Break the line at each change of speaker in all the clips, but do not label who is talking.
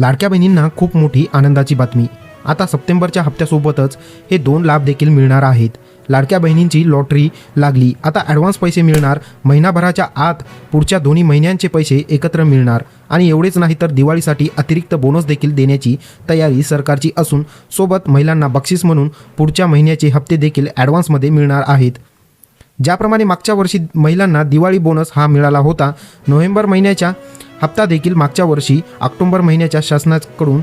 लाडक्या बहिणींना खूप मोठी आनंदाची बातमी. आता सप्टेंबरच्या हप्त्यासोबतच हे दोन लाभ देखील मिळणार आहेत. लाडक्या बहिणींची लॉटरी लागली. आता ॲडव्हान्स पैसे मिळणार. महिनाभराच्या आत पुढच्या दोन्ही महिन्यांचे पैसे एकत्र मिळणार. आणि एवढेच नाही तर दिवाळीसाठी अतिरिक्त बोनस देखील देण्याची तयारी सरकारची असून सोबत महिलांना बक्षीस म्हणून पुढच्या महिन्याचे हप्ते देखील ॲडव्हान्समध्ये मिळणार आहेत. ज्याप्रमाणे मागच्या वर्षी महिलांना दिवाळी बोनस हा मिळाला होता नोव्हेंबर महिन्याच्या हप्ता देखील मागच्या वर्षी ऑक्टोंबर महिन्याच्या शासनाकडून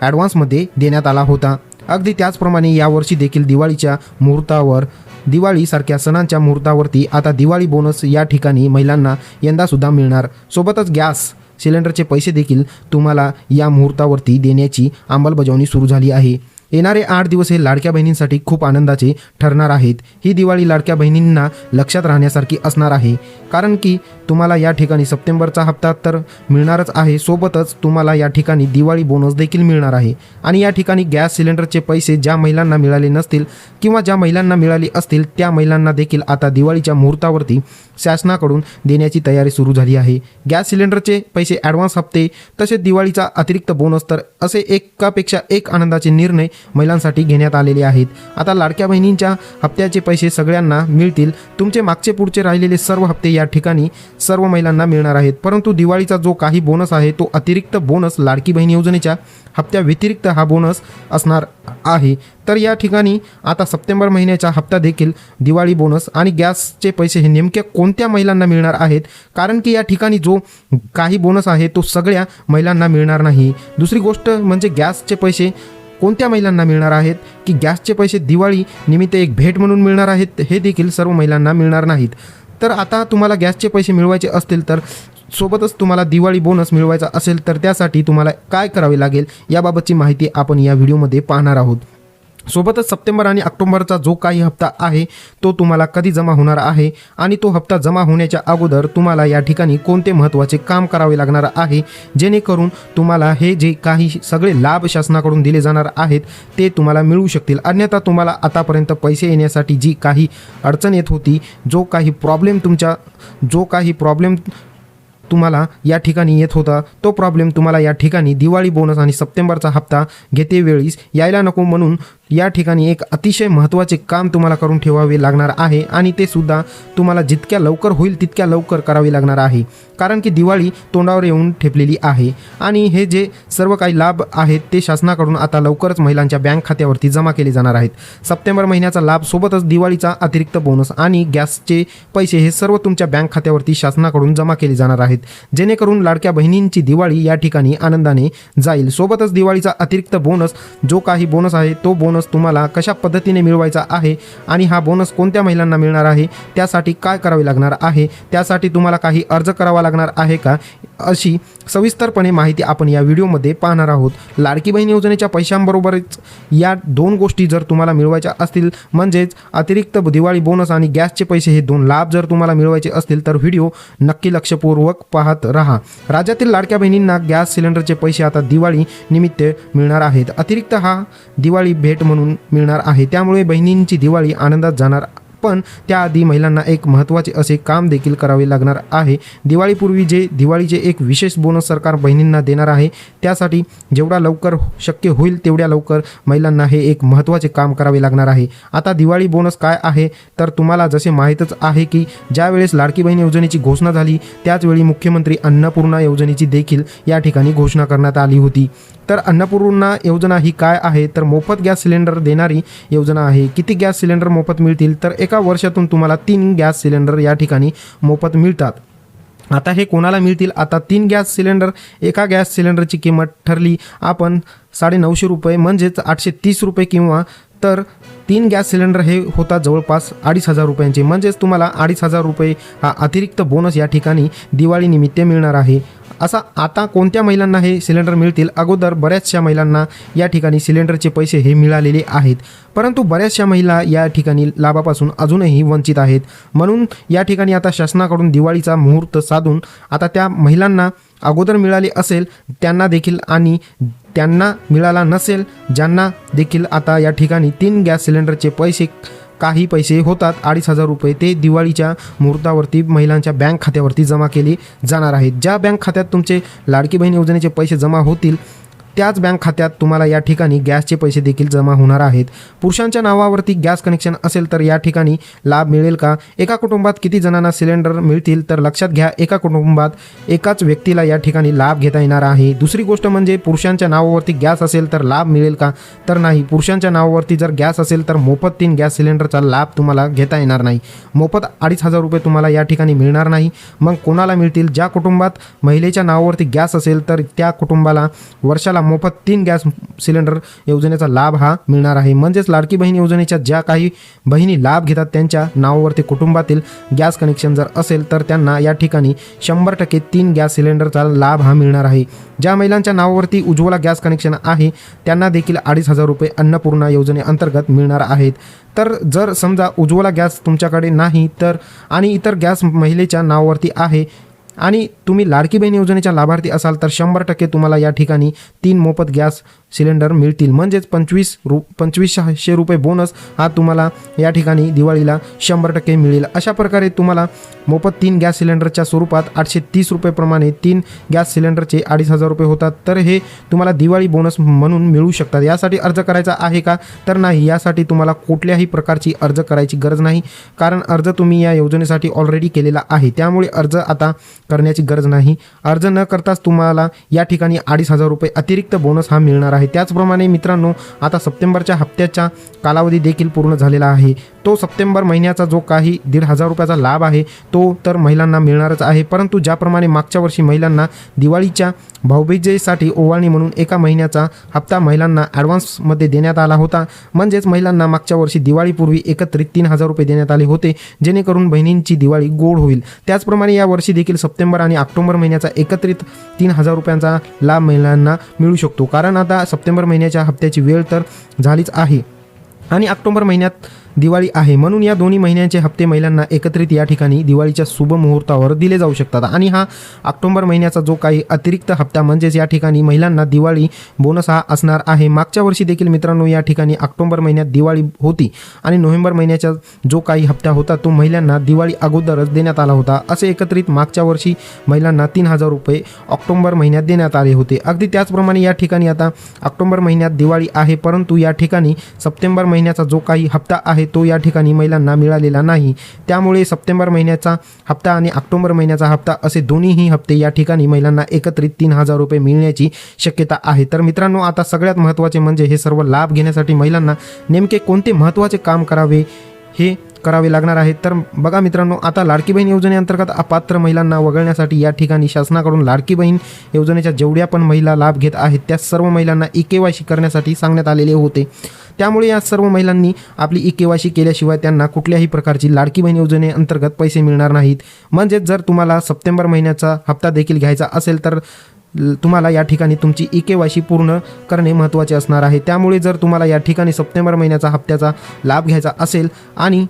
ॲडव्हान्समध्ये देण्यात आला होता. अगदी त्याचप्रमाणे यावर्षी देखील दिवाळीच्या मुहूर्तावर दिवाळीसारख्या सणांच्या मुहूर्तावरती आता दिवाळी बोनस या ठिकाणी महिलांना यंदासुद्धा मिळणार. सोबतच गॅस सिलेंडरचे पैसे देखील तुम्हाला या मुहूर्तावरती देण्याची अंमलबजावणी सुरू झाली आहे. येणारे आठ दिवस हे लाडक्या बहिणींसाठी खूप आनंदाचे ठरणार आहेत. ही दिवाळी लाडक्या बहिणींना लक्षात राहण्यासारखी असणार आहे. कारण की तुम्हाला या ठिकाणी सप्टेंबरचा हप्ता तर मिळणारच आहे सोबतच तुम्हाला या ठिकाणी दिवाळी बोनस देखील मिळणार आहे. आणि या ठिकाणी गॅस सिलेंडरचे पैसे ज्या महिलांना मिळाले नसतील किंवा ज्या महिलांना मिळाले असतील त्या महिलांना देखील आता दिवाळीच्या मुहूर्तावरती शासनाकडून देण्याची तयारी सुरू झाली आहे. गॅस सिलेंडरचे पैसे ॲडव्हान्स हप्ते तसेच दिवाळीचा अतिरिक्त बोनस तर असे एकापेक्षा एक आनंदाचे निर्णय महिलांसाठी घेण्यात आलेले आहेत. आता लाडक्या बहिणींच्या हप्त्याचे पैसे सगळ्यांना मिळतील. तुमचे मागचे पुढचे राहिलेले सर्व हप्ते या ठिकाणी सर्व महिलांना मिळणार आहेत. परंतु दिवाळीचा जो काही बोनस आहे तो अतिरिक्त बोनस लाडकी बहीण योजनेच्या हप्त्या व्यतिरिक्त हा बोनस असणार आहे. तर या ठिकाणी आता सप्टेंबर महिन्याचा हप्ता देखील दिवाळी बोनस आणि गॅसचे पैसे हे नेमक्या कोणत्या महिलांना मिळणार आहेत? कारण की या ठिकाणी जो काही बोनस आहे तो सगळ्या महिलांना मिळणार नाही. दुसरी गोष्ट म्हणजे गॅसचे पैसे कोणत्या महिलांना मिळणार आहेत? की गॅसचे पैसे दिवाळी निमित्त एक भेट म्हणून मिळणार आहेत? हे देखील सर्व महिलांना मिळणार नाहीत. तर आता तुम्हाला गॅसचे पैसे मिळवायचे असतील तर सोबतच तुम्हाला दिवाळी बोनस मिळवायचा असेल तर त्यासाठी तुम्हाला काय करावे लागेल? याबाबतची माहिती आपण या व्हिडिओमध्ये पाहणार आहोत. सोबतच सप्टेंबर आणि ऑक्टोबरचा जो काही हप्ता आहे तो तुम्हाला कधी जमा होणार आहे आणि तो हप्ता जमा होण्याच्या अगोदर तुम्हाला या ठिकाणी कोणते महत्त्वाचे काम करावे लागणार आहे जेणेकरून तुम्हाला हे जे काही सगळे लाभ शासनाकडून दिले जाणार आहेत ते तुम्हाला मिळू शकतील. अन्यथा तुम्हाला आतापर्यंत पैसे येण्यासाठी जी काही अडचण येत होती जो काही प्रॉब्लेम तुमच्या जो काही प्रॉब्लेम तुम्हाला या ठिकाणी येत होता तो प्रॉब्लेम तुम्हाला या ठिकाणी दिवाळी बोनस आणि सप्टेंबरचा हप्ता घेते वेळीस यायला नको म्हणून या ठिकाणी एक अतिशय महत्त्वाचे काम तुम्हाला करून ठेवावे लागणार आहे आणि ते सुद्धा तुम्हाला जितक्या लवकर होईल तितक्या लवकर करावे लागणार आहे. कारण की दिवाळी तोंडावर येऊन ठेपलेली आहे आणि हे जे सर्व काही लाभ आहेत ते शासनाकडून आता लवकरच महिलांच्या बँक खात्यावरती जमा केले जाणार आहेत. सप्टेंबर महिन्याचा लाभ सोबतच दिवाळीचा अतिरिक्त बोनस आणि गॅसचे पैसे हे सर्व तुमच्या बँक खात्यावरती शासनाकडून जमा केले जाणार आहेत. जेणेकरून लाडक्या बहिणींची दिवाळी या ठिकाणी आनंदाने जाईल. सोबतच दिवाळीचा अतिरिक्त बोनस जो काही बोनस आहे तो बोनस बोनस तुम्हाला कशा पद्धतीने मिळवायचा आहे आणि हा बोनस कोणत्या महिलांना मिळणार आहे त्यासाठी काय करावे लागणार आहे त्यासाठी तुम्हाला काही अर्ज करावा लागणार आहे का अशी सविस्तरपणे माहिती आपण या व्हिडिओमध्ये पाहणार आहोत. लाडकी बहीण योजनेच्या पैशांबरोबरच या दोन गोष्टी जर तुम्हाला मिळवायच्या असतील म्हणजेच अतिरिक्त दिवाळी बोनस आणि गॅसचे पैसे हे दोन लाभ जर तुम्हाला मिळवायचे असतील तर व्हिडिओ नक्की लक्षपूर्वक पाहत राहा. राज्यातील लाडक्या बहिणींना गॅस सिलेंडरचे पैसे आता दिवाळी निमित्त मिळणार आहेत. अतिरिक्त हा दिवाळी भेट म्हणून मिळणार आहे. त्यामुळे बहिणींची दिवाळी आनंदात जाणार पण त्याआधी महिलांना एक महत्त्वाचे असे काम देखील करावे लागणार आहे. दिवाळीपूर्वी जे दिवाळीचे एक विशेष बोनस सरकार बहिणींना देणार आहे त्यासाठी जेवढा लवकर शक्य होईल तेवढ्या लवकर महिलांना हे एक महत्त्वाचे काम करावे लागणार आहे. आता दिवाळी बोनस काय आहे? तर तुम्हाला जसे माहीतच आहे की ज्यावेळेस लाडकी बहीण योजनेची घोषणा झाली त्याचवेळी मुख्यमंत्री अन्नपूर्णा योजनेची देखील या ठिकाणी घोषणा करण्यात आली होती. तर अन्नपूर्णा योजना ही काय आहे? तर मोफत गॅस सिलेंडर देणारी योजना आहे. किती गॅस सिलेंडर मोफत मिळतील? तर एका वर्षातून तुम्हाला तीन गॅस सिलेंडर या ठिकाणी मोफत मिळतात. आता हे कोणाला मिळतील? आता तीन गॅस सिलेंडर एका गॅस सिलेंडरची किंमत ठरली आपण साडेनऊशे रुपये म्हणजेच आठशे तीस रुपये किंवा तर तीन गॅस सिलेंडर हे होतात जवळपास अडीच हजार रुपयांचे. म्हणजेच तुम्हाला अडीच हजार रुपये हा अतिरिक्त बोनस या ठिकाणी दिवाळीनिमित्त मिळणार आहे. असा आता कोणत्या महिलांना हे सिलेंडर मिळतील? अगोदर बऱ्याचशा महिलांना या ठिकाणी सिलेंडरचे पैसे हे मिळालेले आहेत. परंतु बऱ्याचशा महिला या ठिकाणी लाभापासून अजूनही वंचित आहेत. म्हणून या ठिकाणी आता शासनाकडून दिवाळीचा मुहूर्त साधून आता त्या महिलांना अगोदर मिळाले असेल त्यांना देखील आणि त्यांना मिळाला नसेल ज्यांना देखील आता या ठिकाणी तीन गॅस सिलेंडरचे पैसे काही पैसे होतात. अडीच हजार रुपये ते दिवाळीच्या मुहूर्तावरती महिलांच्या बँक खात्यावरती जमा केले जाणार आहेत. ज्या बँक खात्यात तुमचे लाडकी बहीण योजनेचे पैसे जमा होतील त्याच बँक खात्यात तुम्हाला या ठिकाणी गॅसचे पैसे देखील जमा होणार आहेत. पुरुषांच्या नावावरती गॅस कनेक्शन असेल तर या ठिकाणी लाभ मिळेल का? एका कुटुंबात किती जणांना सिलेंडर मिळतील? तर लक्षात घ्या एका कुटुंबात एकाच व्यक्तीला या ठिकाणी लाभ घेता येणार आहे. दुसरी गोष्ट म्हणजे पुरुषांच्या नावावरती गॅस असेल तर लाभ मिळेल का? तर नाही. पुरुषांच्या नावावरती जर गॅस असेल तर मोफत तीन गॅस सिलेंडरचा लाभ तुम्हाला घेता येणार नाही. मोफत अडीच हजार रुपये तुम्हाला या ठिकाणी मिळणार नाही. मग कोणाला मिळतील? ज्या कुटुंबात महिलेच्या नावावरती गॅस असेल तर त्या कुटुंबाला वर्षाला मोफत तीन गॅस सिलेंडर योजनेचा लाभ हा मिळणार आहे. म्हणजेच लाडकी बहीण योजनेच्या ज्या काही बहिणी लाभ घेतात त्यांच्या नावावरती कुटुंबातील गॅस कनेक्शन जर असेल तर त्यांना या ठिकाणी शंभर टक्के तीन गॅस सिलेंडरचा लाभ हा मिळणार आहे. ज्या महिलांच्या नावावरती उज्ज्वला गॅस कनेक्शन आहे त्यांना देखील अडीच हजार रुपये अन्नपूर्णा योजनेअंतर्गत मिळणार आहेत. तर जर समजा उज्ज्वला गॅस तुमच्याकडे नाही तर आणि इतर गॅस महिलेच्या नावावरती आहे आणि तुम्ही लाडकी बहीण योजनेच्या लाभार्थी असाल तर शंभर टक्के तुम्हाला या ठिकाणी तीन मोफत गॅस सिलेंडर मिळतील. म्हणजेच पंचवीस रु पंचवीसशे रुपये बोनस हा तुम्हाला या ठिकाणी दिवाळीला शंभर टक्के मिळेल. अशा प्रकारे तुम्हाला मोफत तीन गॅस सिलेंडरच्या स्वरूपात आठशे तीस रुपयेप्रमाणे तीन गॅस सिलेंडरचे अडीच हजार रुपये होतात. तर हे तुम्हाला दिवाळी बोनस म्हणून मिळू शकतात. यासाठी अर्ज करायचा आहे का? तर नाही. यासाठी तुम्हाला कुठल्याही प्रकारची अर्ज करायची गरज नाही. कारण अर्ज तुम्ही या योजनेसाठी ऑलरेडी केलेला आहे. त्यामुळे अर्ज आता करण्याची गरज नाही. अर्ज न करताच तुम्हाला या ठिकाणी अडीच हजार रुपये अतिरिक्त बोनस हा मिळणार आहे. त्याचप्रमाणे मित्रांनो आता सप्टेंबरच्या हप्त्याचा कालावधी देखील पूर्ण झालेला आहे. तो सप्टेंबर महिन्याचा जो काही दीड हजार रुपयाचा लाभ आहे तो तर महिलांना मिळणारच आहे. परंतु ज्याप्रमाणे मागच्या वर्षी महिलांना दिवाळीच्या भाऊबीजेसाठी ओवाळणी म्हणून एका महिन्याचा हप्ता महिलांना ॲडव्हान्समध्ये देण्यात आला होता. म्हणजेच महिलांना मागच्या वर्षी दिवाळीपूर्वी एकत्रित तीन हजार रुपये देण्यात आले होते. जेणेकरून बहिणींची दिवाळी गोड होईल. त्याचप्रमाणे या वर्षी देखील सप्टेंबर आणि ऑक्टोबर महिन्याचा एकत्रित तीन हजार रुपयांचा लाभ महिलांना मिळू शकतो. कारण आता सप्टेंबर महिन्याच्या हप्त्याची वेळ तर झालीच आहे. आणि ऑक्टोबर महिन्यात दिवाळी आहे. म्हणून या दोन्ही महिन्यांचे हप्ते महिलांना एकत्रित या ठिकाणी दिवाळीच्या शुभ मुहूर्तावर दिले जाऊ शकतात. आणि हा ऑक्टोबर महिन्याचा जो काही अतिरिक्त हप्ता म्हणजेच या ठिकाणी महिलांना दिवाळी बोनस हा असणार आहे. मागच्या वर्षी देखील मित्रांनो या ठिकाणी ऑक्टोबर महिन्यात दिवाळी होती आणि नोव्हेंबर महिन्याचा जो काही हप्ता होता तो महिलांना दिवाळी अगोदरच देण्यात आला होता. असे एकत्रित मागच्या वर्षी महिलांना तीन हजार रुपये ऑक्टोबर महिन्यात देण्यात आले होते. अगदी त्याचप्रमाणे या ठिकाणी आता ऑक्टोबर महिन्यात दिवाळी आहे. परंतु या ठिकाणी सप्टेंबर महिन्याचा जो काही हप्ता आहे तो या ठिकाणी महिलांना मिळालेला नाही. त्यामुळे सप्टेंबर महिन्याचा हप्ता आणि ऑक्टोबर महिन्याचा हप्ता असे दोन्हीही हप्ते या ठिकाणी महिलांना एकत्रित तीन हजार रुपये मिळण्याची शक्यता आहे. तर मित्रांनो आता सगळ्यात महत्त्वाचे म्हणजे हे सर्व लाभ घेण्यासाठी महिलांना नेमके कोणते महत्त्वाचे काम करावे हे करावे लागणार आहेत तर बघा मित्रांनो आता लाडकी बहीण योजनेअंतर्गत अपात्र महिलांना वगळण्यासाठी या ठिकाणी शासनाकडून लाडकी बहीण योजनेच्या जेवढ्या पण महिला लाभ घेत आहेत त्या सर्व महिलांना ई के वाय सी करण्यासाठी सांगण्यात आलेले होते. त्यामुळे या सर्व महिलांनी आपली ई के वाय सी केल्याशिवाय त्यांना कुठल्याही प्रकारची लाडकी बहीण योजनेअंतर्गत पैसे मिळणार नाहीत. म्हणजेच जर तुम्हाला सप्टेंबर महिन्याचा हप्ता देखील घ्यायचा असेल तर तुम्हाला या ठिकाणी तुमची ई के वाय सी पूर्ण करणे महत्त्वाचे असणार आहे. त्यामुळे जर तुम्हाला या ठिकाणी सप्टेंबर महिन्याचा हप्त्याचा लाभ घ्यायचा असेल आणि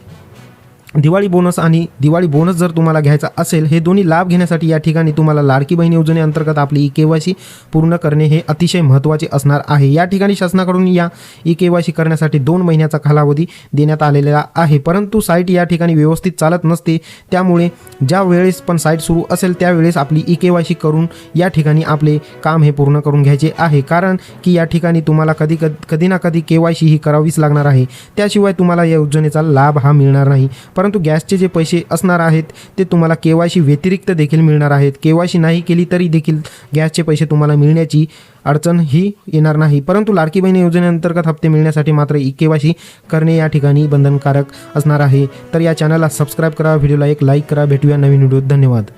दिवाळी बोनस आणि दिवाळी बोनस जर तुम्हाला घ्यायचा असेल हे दोन्ही लाभ घेण्यासाठी या ठिकाणी तुम्हाला लाडकी बहीण योजनेअंतर्गत आपली ई के वाय सी पूर्ण करणे हे अतिशय महत्त्वाचे असणार आहे. या ठिकाणी शासनाकडून या ई के वाय सी करण्यासाठी दोन महिन्याचा कालावधी देण्यात आलेला आहे. परंतु साईट या ठिकाणी व्यवस्थित चालत नसते. त्यामुळे ज्या वेळेस पण साईट सुरू असेल त्यावेळेस आपली ई के वाय सी करून या ठिकाणी आपले काम हे पूर्ण करून घ्यायचे आहे. कारण की या ठिकाणी तुम्हाला कधी कधी कधी ना कधी के वाय सी ही करावीच लागणार आहे. त्याशिवाय तुम्हाला या योजनेचा लाभ हा मिळणार नाही. परंतु गॅसचे जे पैसे असणार आहेत ते तुम्हाला के वाय सी व्यतिरिक्त देखील मिळणार आहेत. के वाय सी नाही केली तरी देखील गॅसचे पैसे तुम्हाला मिळण्याची अडचण ही येणार नाही. परंतु लाडकी बहीण योजनेअंतर्गत हप्ते मिळण्यासाठी मात्र ई के वाय सी करणे या ठिकाणी बंधनकारक असणार आहे. तर या चॅनलला सबस्क्राईब करा व्हिडिओला एक लाईक करा भेटूया नवीन व्हिडिओ धन्यवाद.